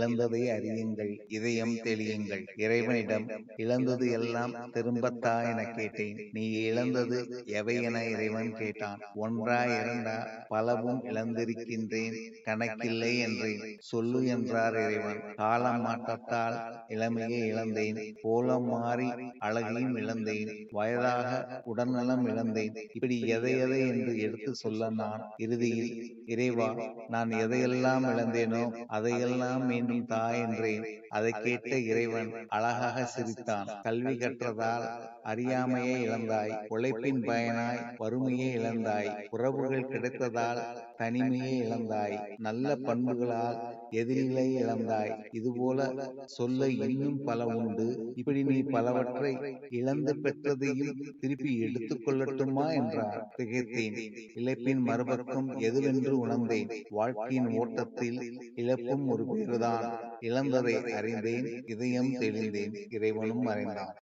இழந்ததை அறியுங்கள் இதயம் தெளியுங்கள். இறைவனிடம் இழந்தது எல்லாம் திரும்பத்தா என கேட்டேன். நீ இழந்தது எவை என இறைவன் கேட்டான். ஒன்றா இரண்டா பலவும் இழந்திருக்கின்றேன் கணக்கில்லை என்றேன் சொல்லு என்றார் இறைவன். காலம் மாற்றத்தால் இளமையை இழந்தேன் கோலம் மாறி அழகையும் இழந்தேன் வயதாக உடல்நலம் இழந்தேன். இப்படி எதை எதை என்று எடுத்து சொல்ல நான் இறுதியில் இறைவா நான் எதையெல்லாம் இழந்தேனோ அதையெல்லாம் மீண்டும் தா என்றேன் அதை கேட்ட இறைவன் அழகாக சிரித்தான். கல்வி கற்றதால் அறியாமையை இழந்தாய் உழைப்பின் பயனாய் வறுமையை இழந்தாய் உறவுகள் கிடைத்ததால் தனிமையை இழந்தாய் நல்ல பண்புகளால் எதிரிலை இழந்தாய். இதுபோல சொல்ல இன்னும் பல உண்டு. இப்படி நீ பலவற்றை இழந்து பெற்றதையும் திருப்பி எடுத்துக் கொள்ளட்டுமா என்றார் திகைத்தேன். இழப்பின் மறுபக்கம் எதுவென்று உணர்ந்தேன். வாழ்க்கையின் ஓட்டத்தில் இழப்பும் ஒரு பேருதான். இழந்ததை அறிந்தேன் இதயம் தெளிந்தேன் இறைவனும் மறைந்தான்.